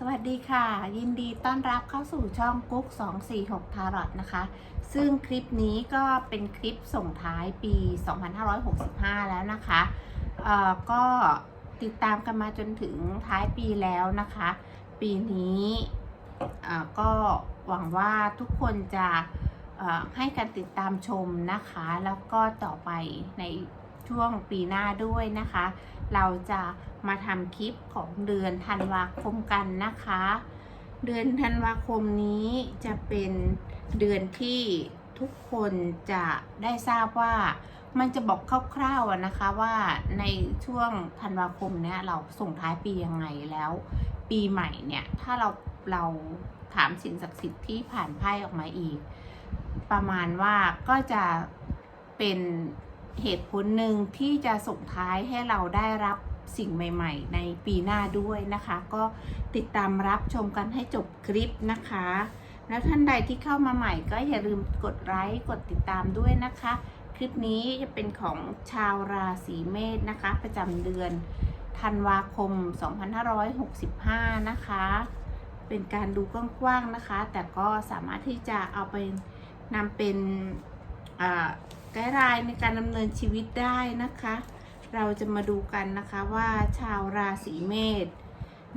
สวัสดีค่ะ ยินดีต้อนรับเข้าสู่ช่องกุ๊ก 246 ทารอตนะคะ ซึ่งคลิปนี้ก็เป็นคลิปส่งท้ายปี 2565 แล้วนะคะเอ่อก็ติดตามกันมาจนถึงท้ายปีแล้วนะคะ ปีนี้เอ่อก็หวังว่าทุกคนจะเอ่อให้การติดตามชมนะคะ แล้วก็ต่อไปในช่วงปีหน้าด้วยนะคะ เราจะมาทำคลิปของเดือนธันวาคมกันนะคะ เดือนธันวาคมนี้จะเป็นเดือนที่ทุกคนจะได้ทราบว่ามันจะบอกคร่าวๆนะคะว่าในช่วงธันวาคมเนี้ยเราส่งท้ายปียังไงแล้ว ปีใหม่เนี่ยถ้าเราเราถามสิ่งศักดิ์สิทธิ์ที่ผ่านไพ่ออกมาอีก ประมาณว่าก็จะเป็น เหตุผลหนึ่งที่จะส่งท้ายให้เราได้รับสิ่งใหม่ ๆ ในปีหน้าด้วยนะคะ ก็ติดตามรับชมกันให้จบคลิปนะคะ แล้วท่านใดที่เข้ามาใหม่ก็อย่าลืมกดไลค์กดติดตามด้วยนะคะ คลิปนี้จะเป็นของชาวราศีเมษนะคะ ประจำเดือนธันวาคม 2565 นะคะ เป็นการดูกว้างๆนะคะ แต่ก็สามารถที่จะเอาไปนำเป็น ไกด์ไลน์ในการดำเนินชีวิตได้นะคะ เราจะมาดูกันนะคะว่าชาวราศีเมษ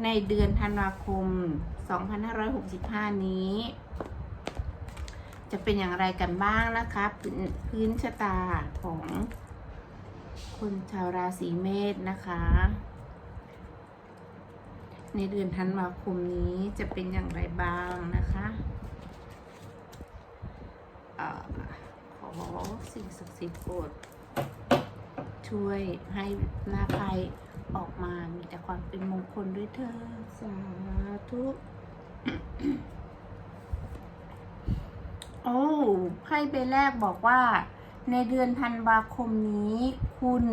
ในเดือนธันวาคม 2565 นี้ จะเป็นอย่างไรกันบ้างนะคะพื้นพื้นชะตาของคนชาวราศีเมษนะคะ ในเดือนธันวาคมนี้จะเป็นอย่างไรบ้างนะคะ สิ่งศักดิ์สิทธิ์โปรดช่วยให้หน้าไพ่ออกมามีแต่ความเป็นมงคลด้วยเธอสาธุโอ้ไพ่ใบแรกบอกว่า ในเดือนธันวาคมนี้คุณ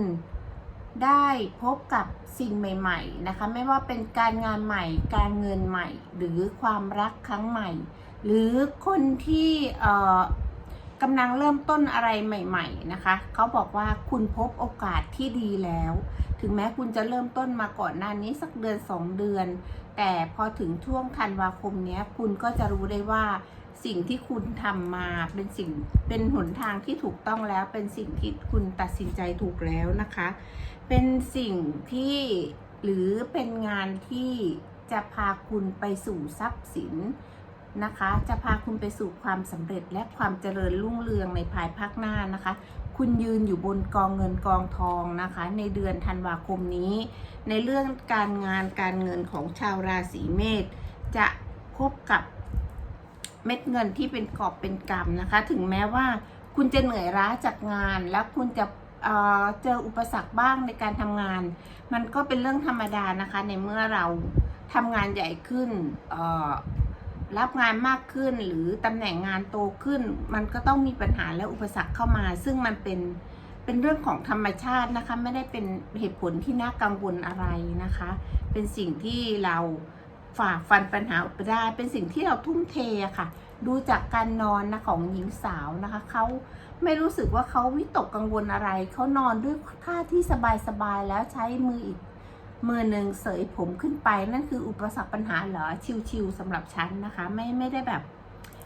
ได้พบกับสิ่งใหม่ๆนะคะ ไม่ว่าเป็นการงานใหม่ การเงินใหม่ หรือความรักครั้งใหม่ หรือคนที่เอ่อ กำลังเริ่มต้นอะไรใหม่ ๆนะคะ เขาบอกว่าคุณพบโอกาสที่ดีแล้ว ถึงแม้คุณจะเริ่มต้นมาก่อนหน้านี้สักเดือนสองเดือน แต่พอถึงช่วงธันวาคมนี้คุณก็จะรู้ได้ว่าสิ่งที่คุณทำมาเป็นสิ่งเป็นหนทางที่ถูกต้องแล้ว เป็นสิ่งที่คุณตัดสินใจถูกแล้วนะคะ เป็นสิ่งที่หรือเป็นงานที่จะพาคุณไปสู่ทรัพย์สิน นะคะ จะพาคุณไปสู่ความสำเร็จและความเจริญรุ่งเรืองในภายภาคหน้านะคะ คุณยืนอยู่บนกองเงินกองทองนะคะ ในเดือนธันวาคมนี้ ในเรื่องการงานการเงินของชาวราศีเมษจะพบกับเม็ดเงินที่เป็นกอบเป็นกำนะคะ ถึงแม้ว่าคุณจะเหนื่อยล้าจากงาน แล้วคุณจะเเจออุปสรรคบ้างในการทำงาน มันก็เป็นเรื่องธรรมดานะคะ ในเมื่อเราทำงานใหญ่ขึ้นเรับงานมากขึ้นหรือตำแหน่งงานโตขึ้น มันก็ต้องมีปัญหาและอุปสรรคเข้ามา ซึ่งมันเป็นเป็นเรื่องของธรรมชาตินะคะ ไม่ได้เป็นเหตุผลที่น่ากังวลอะไรนะคะ เป็นสิ่งที่เราฝ่าฟันปัญหาอุปได้ เป็นสิ่งที่เราทุ่มเทะค่ะ ดูจากการนอนนะของหญิงสาวนะคะเขาไม่รู้สึกว่าเขาวิตกกังวลอะไร เขานอนด้วยท่าที่สบายๆแล้วใช้มืออีก มือหนึ่งเสยผมขึ้นไปนั่นคืออุปสรรคปัญหาเหรอชิวๆสำหรับฉันนะคะ ไม่ไม่ได้แบบ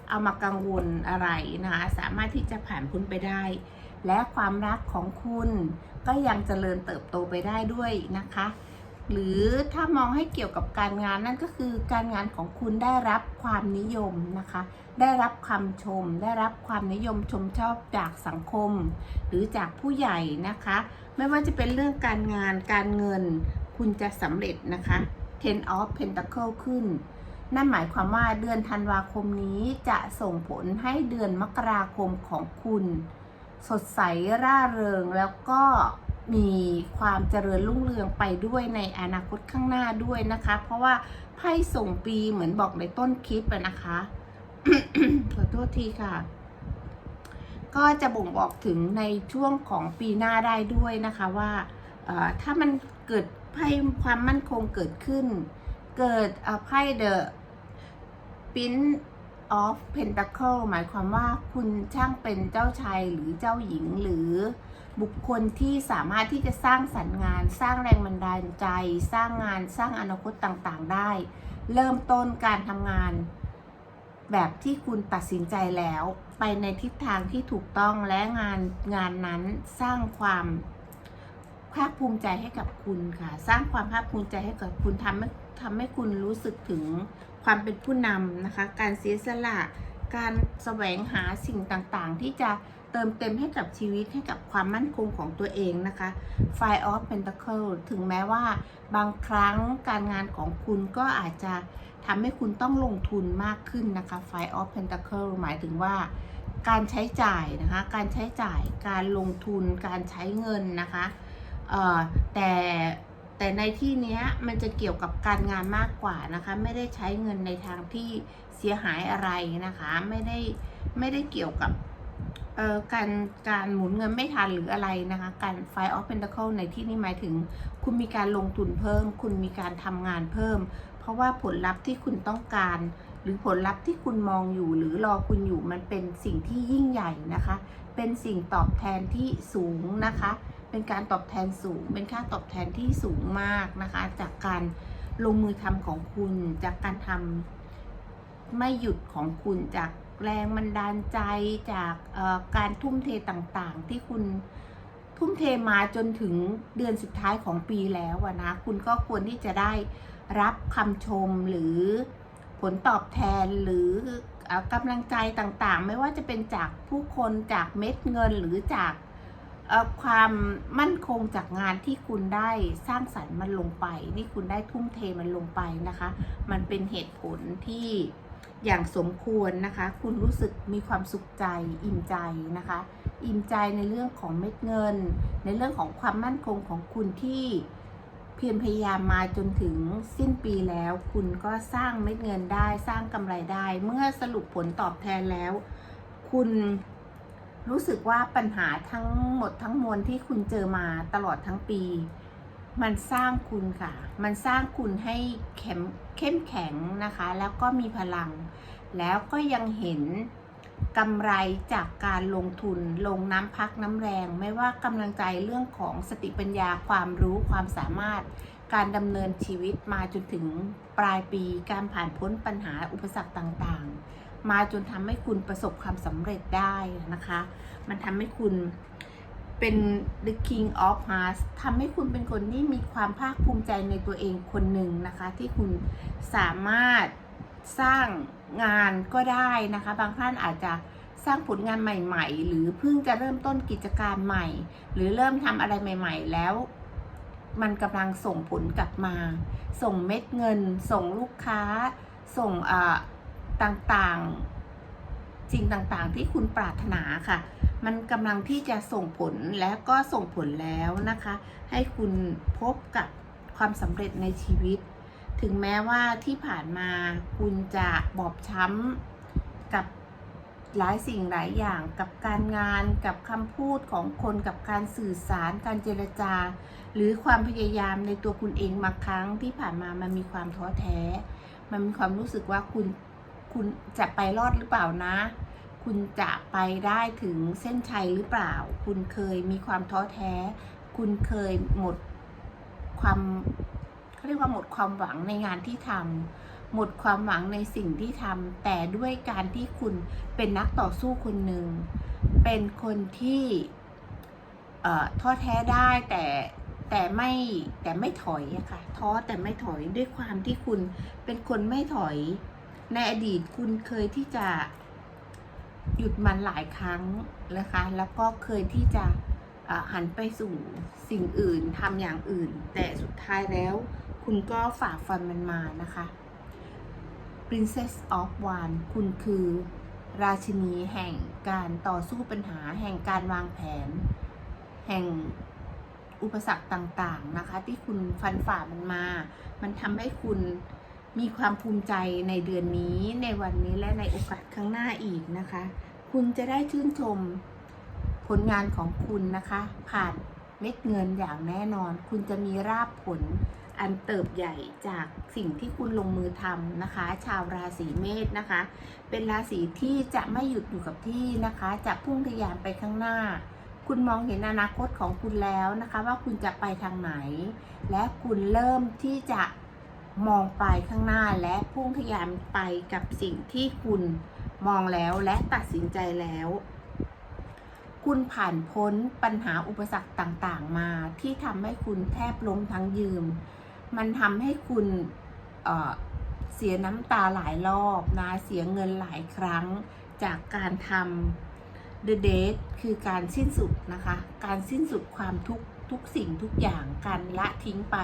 เอามากังวลอะไรนะคะสามารถที่จะผ่านพ้นไปได้ และความรักของคุณก็ยังเจริญเติบโตไปได้ด้วยนะคะ หรือถ้ามองให้เกี่ยวกับการงานนั่นก็คือการงานของคุณได้รับความนิยมนะคะ ได้รับคำชม ได้รับความนิยมชมชอบจากสังคม หรือจากผู้ใหญ่นะคะ ไม่ว่าจะเป็นเรื่องการงานการเงิน คุณจะสำเร็จนะคะ Ten of Pentacle ขึ้น นั่นหมายความว่าเดือนธันวาคมนี้จะส่งผลให้เดือนมกราคมของคุณ สดใสร่าเริงแล้วก็มีความเจริญรุ่งเรืองไปด้วยในอนาคตข้างหน้าด้วยนะคะ เพราะว่าไพ่ส่งปีเหมือนบอกในต้นคลิปนะคะขอโทษทีค่ะ ก็จะบ่งบอกถึงในช่วงของปีหน้าได้ด้วยนะคะว่าถ้ามันเกิด ไพ่ความมั่นคงเกิดขึ้น เกิดอ่อไพ่ the pin of pentacle หมายความว่าคุณช่างเป็นเจ้าชายหรือเจ้าหญิงหรือบุคคลที่สามารถที่จะสร้างสรรค์งาน สร้างแรงบันดาลใจ สร้างงานสร้างอนาคตต่างๆ ได้ เริ่มต้นการทำงาน แบบที่คุณตัดสินใจแล้ว ไปในทิศทางที่ถูกต้องและงานงานนั้นสร้างความ ภาคภูมิใจให้กับคุณค่ะ สร้างความภาคภูมิใจให้กับคุณทำให้ทำให้คุณรู้สึกถึงความเป็นผู้นำนะคะ การเสียสละ การแสวงหาสิ่งต่างๆ ที่จะเติมเต็มให้กับชีวิตให้กับความมั่นคงของตัวเองนะคะ Five of Pentacle ถึงแม้ว่าบางครั้งการงานของคุณก็อาจจะทำให้คุณต้องลงทุนมากขึ้นนะคะ Five of Pentacle หมายถึงว่าการใช้จ่ายนะคะ การใช้จ่าย การลงทุน การใช้เงินนะคะ แต่แต่ในที่นี้มันจะเกี่ยวกับการงานมากกว่านะคะ ไม่ได้ใช้เงินในทางที่เสียหายอะไรนะคะ ไม่ได้ไม่ได้เกี่ยวกับการการหมุนเงินไม่ทันหรืออะไรนะคะ การ Five of Pentacle ในที่นี้หมายถึง คุณมีการลงทุนเพิ่ม คุณมีการทำงานเพิ่ม เพราะว่าผลลัพธ์ที่คุณต้องการ หรือผลลัพธ์ที่คุณมองอยู่ หรือรอคุณอยู่มันเป็นสิ่งที่ยิ่งใหญ่นะคะ เป็นสิ่งตอบแทนที่สูงนะคะ เป็นการตอบแทนสูง เป็นค่าตอบแทนที่สูงมากนะคะ จากการลงมือทำของคุณ จากการทำไม่หยุดของคุณ จากแรงบันดาลใจ จากการทุ่มเทต่างๆ ที่คุณทุ่มเทมาจนถึงเดือนสุดท้ายของปีแล้วนะ คุณก็ควรที่จะได้รับคำชมหรือผลตอบแทนหรืออกำลังใจต่างๆ ไม่ว่าจะเป็นจากผู้คนจากเม็ดเงินหรือจาก ความมั่นคงจากงานที่คุณได้สร้างสรรค์มันลงไป ที่คุณได้ทุ่มเทมันลงไปนะคะ มันเป็นเหตุผลที่อย่างสมควรนะคะ คุณรู้สึกมีความสุขใจอิ่มใจนะคะ อิ่มใจในเรื่องของเม็ดเงิน ในเรื่องของความมั่นคงของคุณที่เพียรพยายามมาจนถึงสิ้นปีแล้ว คุณก็สร้างเม็ดเงินได้สร้างกำไรได้ เมื่อสรุปผลตอบแทนแล้ว คุณ รู้สึกว่าปัญหาทั้งหมดทั้งมวลที่คุณเจอมาตลอดทั้งปี มันสร้างคุณค่ะ มันสร้างคุณให้เข้มเข้มแข็งนะคะ แล้วก็มีพลัง แล้วก็ยังเห็นกำไรจากการลงทุนลงน้ำพักน้ำแรง ไม่ว่ากำลังใจเรื่องของสติปัญญาความรู้ความสามารถ การดำเนินชีวิตมาจนถึงปลายปี การผ่านพ้นปัญหาอุปสรรคต่างๆ มาจนทำให้คุณประสบความสำเร็จได้นะคะ มันทำให้คุณเป็น the king of hearts ทำให้คุณเป็นคนที่มีความภาคภูมิใจในตัวเองคนหนึ่งนะคะ ที่คุณสามารถสร้างงานก็ได้นะคะ บางท่านอาจจะสร้างผลงานใหม่ ๆ หรือเพิ่งจะเริ่มต้นกิจการใหม่ หรือเริ่มทำอะไรใหม่ ๆ แล้ว มันกำลังส่งผลกลับมา ส่งเม็ดเงิน ส่งลูกค้า ส่งอ่อ ต่างๆ สิ่งต่างๆ ที่คุณปรารถนาค่ะ มันกำลังที่จะส่งผลและก็ส่งผลแล้วนะคะ ให้คุณพบกับความสำเร็จในชีวิต ถึงแม้ว่าที่ผ่านมาคุณจะบอบช้ำกับหลายสิ่งหลายอย่างกับการงานกับคำพูดของคนกับการสื่อสารการเจรจา หรือความพยายามในตัวคุณเองบางครั้งที่ผ่านมามันมีความท้อแท้ มันมีความรู้สึกว่าคุณ คุณจะไปรอดหรือเปล่านะ คุณจะไปได้ถึงเส้นชัยหรือเปล่า คุณเคยมีความท้อแท้ คุณเคยหมดความเขาเรียกว่าหมดความหวังในงานที่ทำหมดความหวังในสิ่งที่ทำแต่ด้วยการที่คุณเป็นนักต่อสู้คนหนึ่ง เป็นคนที่เอ่อท้อแท้ได้แต่แต่ไม่แต่ไม่ถอยอะค่ะท้อแต่ไม่ถอยด้วยความที่คุณเป็นคนไม่ถอย ในอดีตคุณเคยที่จะหยุดมันหลายครั้งนะคะ แล้วก็เคยที่จะหันไปสู่สิ่งอื่นทำอย่างอื่น แต่สุดท้ายแล้วคุณก็ฝ่าฟันมันมานะคะ Princess of Wands คุณคือ ราชินีแห่งการต่อสู้ปัญหา แห่งการวางแผน แห่งอุปสรรคต่างๆนะคะ ที่คุณฟันฝ่ามันมา มันทำให้คุณ มีความภูมิใจในเดือนนี้ในวันนี้และในโอกาสข้างหน้าอีกนะคะ คุณจะได้ชื่นชมผลงานของคุณนะคะ ผ่านเม็ดเงินอย่างแน่นอน คุณจะมีราบผลอันเติบใหญ่จากสิ่งที่คุณลงมือทำนะคะ ชาวราศีเมษนะคะ เป็นราศีที่จะไม่หยุดอยู่กับที่นะคะ จะพุ่งทะยานไปข้างหน้า คุณมองเห็นอนาคตของคุณแล้วนะคะ ว่าคุณจะไปทางไหน และคุณเริ่มที่จะ มองไปข้างหน้าและพุ่งทะยานไปกับสิ่งที่คุณมองแล้วและตัดสินใจแล้ว คุณผ่านพ้นปัญหาอุปสรรคต่างๆมาที่ทำให้คุณแทบล้มทั้งยืมมันทำให้คุณเเสียน้ำตาหลายรอบนะเสียเงินหลายครั้งจากการทำ The Date คือการสิ้นสุดนะคะ การสิ้นสุดความทุกทุกสิ่งทุกอย่างการละทิ้งไป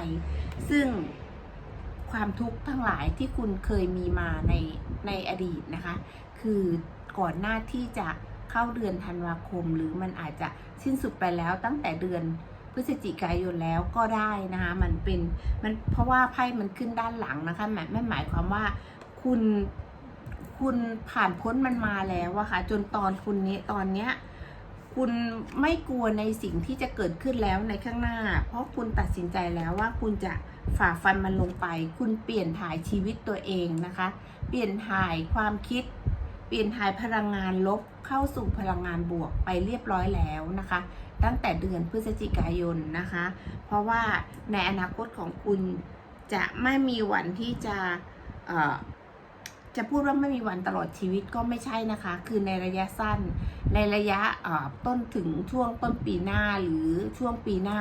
ซึ่ง ความทุกข์ทั้งหลายที่คุณเคยมีมาในในอดีตนะคะ คือก่อนหน้าที่จะเข้าเดือนธันวาคม หรือมันอาจจะสิ้นสุดไปแล้วตั้งแต่เดือนพฤศจิกายนแล้วก็ได้นะคะมันเป็นมันเพราะว่าไพ่มันขึ้นด้านหลังนะคะหมายไม่หมายความว่าคุณคุณผ่านพ้นมันมาแล้วอะค่ะจนตอนคุณนี้ตอนเนี้ย คุณไม่กลัวในสิ่งที่จะเกิดขึ้นแล้วในข้างหน้า เพราะคุณตัดสินใจแล้วว่าคุณจะฝ่าฟันมันลงไป คุณเปลี่ยนถ่ายชีวิตตัวเองนะคะ เปลี่ยนถ่ายความคิด เปลี่ยนถ่ายพลังงานลบเข้าสู่พลังงานบวกไปเรียบร้อยแล้วนะคะ ตั้งแต่เดือนพฤศจิกายนนะคะ เพราะว่าในอนาคตของคุณจะไม่มีวันที่จะ จะพูดว่าไม่มีวันตลอดชีวิตก็ไม่ใช่นะคะ คือในระยะสั้น ในระยะต้นถึงช่วงต้นปีหน้าหรือช่วงปีหน้า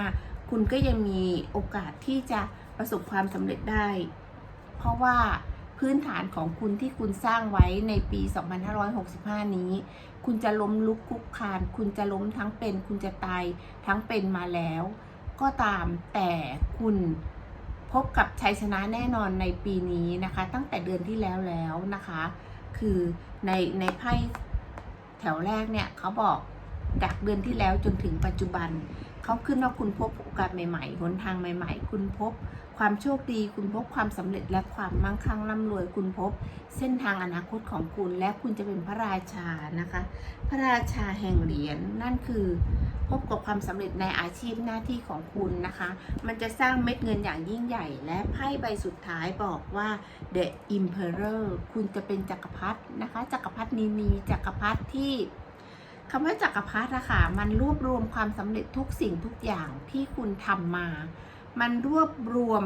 คุณก็ยังมีโอกาสที่จะประสบความสำเร็จได้ เพราะว่าพื้นฐานของคุณที่คุณสร้างไว้ในปี 2565 นี้ คุณจะล้มลุกคลุกคลาน คุณจะล้มทั้งเป็น คุณจะตายทั้งเป็นมาแล้ว ก็ตามแต่คุณ พบกับชัยชนะแน่นอนในปีนี้นะคะ ตั้งแต่เดือนที่แล้วแล้วนะคะ คือในในไพ่แถวแรกเนี่ยเขาบอกจากเดือนที่แล้วจนถึงปัจจุบัน เขาขึ้นว่าคุณพบโอกาสใหม่ๆ หนทางใหม่ ๆ คุณพบ ความโชคดี คุณพบความสำเร็จและความมั่งคั่งร่ำรวย คุณพบ เส้นทางอนาคตของคุณ และคุณจะเป็นพระราชานะคะ พระราชาแห่งเหรียญนั่นคือ พบกับความสำเร็จในอาชีพหน้าที่ของคุณนะคะ มันจะสร้างเม็ดเงินอย่างยิ่งใหญ่ และไพ่ใบสุดท้ายบอกว่า The Emperor คุณจะเป็นจักรพรรดินะคะ จักรพรรดินีนีจักรพรรดิที่ คำว่าจักรพรรดิอะค่ะ มันรวบรวมความสำเร็จทุกสิ่งทุกอย่างที่คุณทำมา มันรวบรวม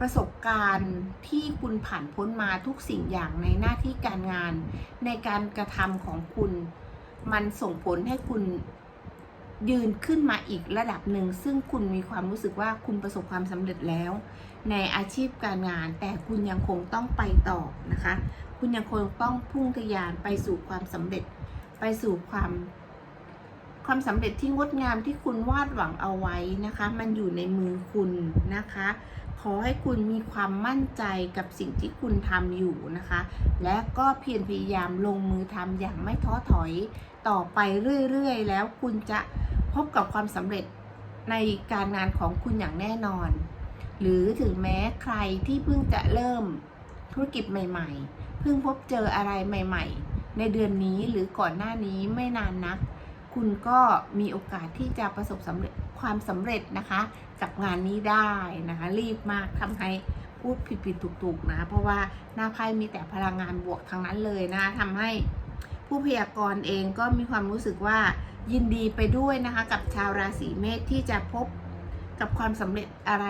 ประสบการณ์ที่คุณผ่านพ้นมาทุกสิ่งอย่างในหน้าที่การงาน ในการกระทำของคุณ มันส่งผลให้คุณยืนขึ้นมาอีกระดับหนึ่ง ซึ่งคุณมีความรู้สึกว่าคุณประสบความสำเร็จแล้ว ในอาชีพการงานแต่คุณยังคงต้องไปต่อนะคะ คุณยังคงต้องพุ่งทะยานไปสู่ความสำเร็จ ไปสู่ความ ความสำเร็จที่งดงามที่คุณวาดหวังเอาไว้นะคะ มันอยู่ในมือคุณนะคะ ขอให้คุณมีความมั่นใจกับสิ่งที่คุณทำอยู่นะคะ และก็เพียรพยายามลงมือทำอย่างไม่ท้อถอยต่อไปเรื่อยๆ แล้วคุณจะพบกับความสำเร็จในการงานของคุณอย่างแน่นอน หรือถึงแม้ใครที่เพิ่งจะเริ่มธุรกิจใหม่ ๆ พิ่งพบเจออะไรใหม่ ๆ ในเดือนนี้หรือก่อนหน้านี้ไม่นานนักคุณก็มีโอกาสที่จะประสบสำเร็จความสำเร็จนะคะ กับงานนี้ได้นะคะ รีบมากทำให้พูดผิดๆถูกๆนะ เพราะว่าหน้าไพ่มีแต่พลังงานบวกทั้งนั้นเลยนะทำให้ผู้พยากรณ์เองก็มีความรู้สึกว่ายินดีไปด้วยนะคะ กับชาวราศีเมษที่จะพบกับความสำเร็จอะไร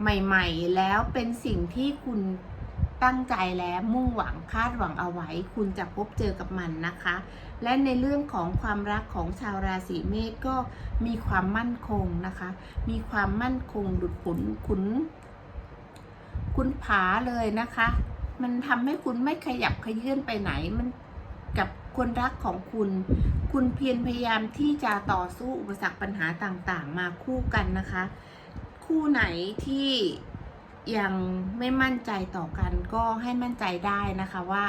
ใหม่ ๆ แล้วเป็นสิ่งที่คุณ ตั้งใจและมุ่งหวังคาดหวังเอาไว้ คุณจะพบเจอกับมันนะคะ และในเรื่องของความรักของชาวราศีเมษก็มีความมั่นคงนะคะ มีความมั่นคงดุดขุนขุนขุนผาเลยนะคะ มันทำให้คุณไม่ขยับขยื่นไปไหนมันกับคนรักของคุณ คุณเพียรพยายามที่จะต่อสู้อุปสรรคปัญหาต่างๆ มาคู่กันนะคะ คู่ไหนที่ ยังไม่มั่นใจต่อกันก็ให้มั่นใจได้นะคะว่า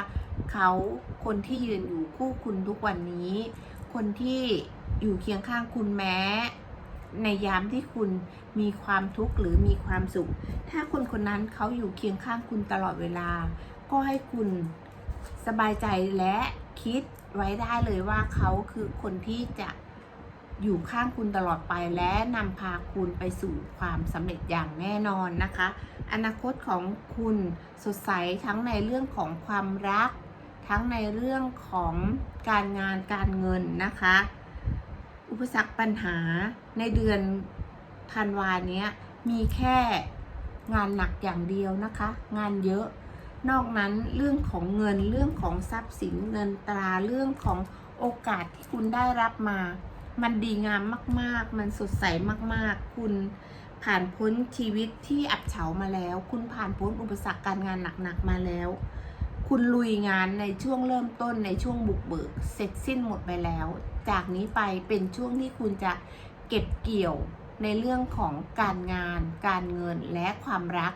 เขาคนที่ยืนอยู่คู่คุณทุกวันนี้ คนที่อยู่เคียงข้างคุณแม้ ในยามที่คุณมีความทุกข์หรือมีความสุข ถ้าคนคนนั้นเขาอยู่เคียงข้างคุณตลอดเวลา ก็ให้คุณสบายใจและคิดไว้ได้เลยว่าเขาคือคนที่จะ อยู่ข้างคุณตลอดไปและนำพาคุณไปสู่ความสำเร็จอย่างแน่นอนนะคะ อนาคตของคุณสดใสทั้งในเรื่องของความรัก ทั้งในเรื่องของการงานการเงินนะคะ อุปสรรคปัญหาในเดือนธันวาเนี้ยมีแค่งานหนักอย่างเดียวนะคะ งานเยอะ นอกนั้นเรื่องของเงินเรื่องของทรัพย์สินเงินตราเรื่องของโอกาสที่คุณได้รับมา มันดีงามมาก ๆ มันสดใสมาก ๆ คุณผ่านพ้นชีวิตที่อับเฉามาแล้ว คุณผ่านพ้นอุปสรรคการงานหนัก ๆ มาแล้ว คุณลุยงานในช่วงเริ่มต้นในช่วงบุกเบิก เสร็จสิ้นหมดไปแล้ว จากนี้ไปเป็นช่วงที่คุณจะเก็บเกี่ยวในเรื่องของการงาน การเงินและความรัก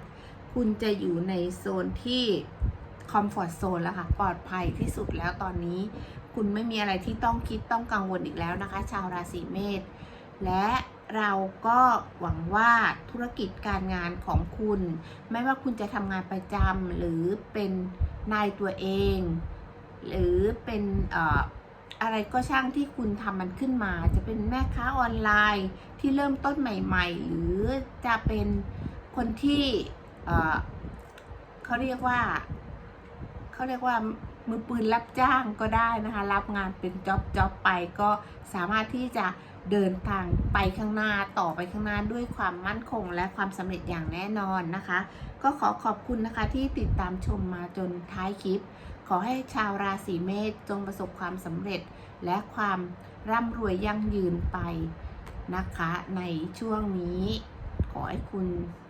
คุณจะอยู่ในโซนที่คอมฟอร์ z โซนแล้วค่ะ ปลอดภัยที่สุดแล้วตอนนี้ คุณไม่มีอะไรที่ต้องคิดต้องกังวลอีกแล้วนะคะ ชาวราศีเมษและเราก็หวังว่าธุรกิจการงานของคุณ ไม่ว่าคุณจะทำงานประจำหรือเป็นนายตัวเอง หรือเป็นออะไรก็ช่างที่คุณทำมันขึ้นมา จะเป็นแม่ค้าออนไลน์ที่เริ่มต้นใหม่ ๆ หรือจะเป็นคนที่เเขาเรียกว่าเขาเรียกว่า มือปืนรับจ้างก็ได้นะคะ รับงานเป็นจ็อบจ็อบไปก็สามารถที่จะเดินทางไปข้างหน้าต่อไปข้างหน้าด้วยความมั่นคงและความสำเร็จอย่างแน่นอนนะคะ ก็ขอขอบคุณนะคะที่ติดตามชมมาจนท้ายคลิป ขอให้ชาวราศีเมษจงประสบความสำเร็จ และความร่ำรวยยั่งยืนไปนะคะ ในช่วงนี้ ขอให้คุณ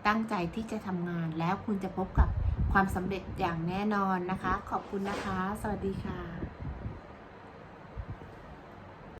ตั้งใจที่จะทำงานแล้วคุณจะพบกับ ความสำเร็จอย่างแน่นอนนะคะ ขอบคุณนะคะ สวัสดีค่ะ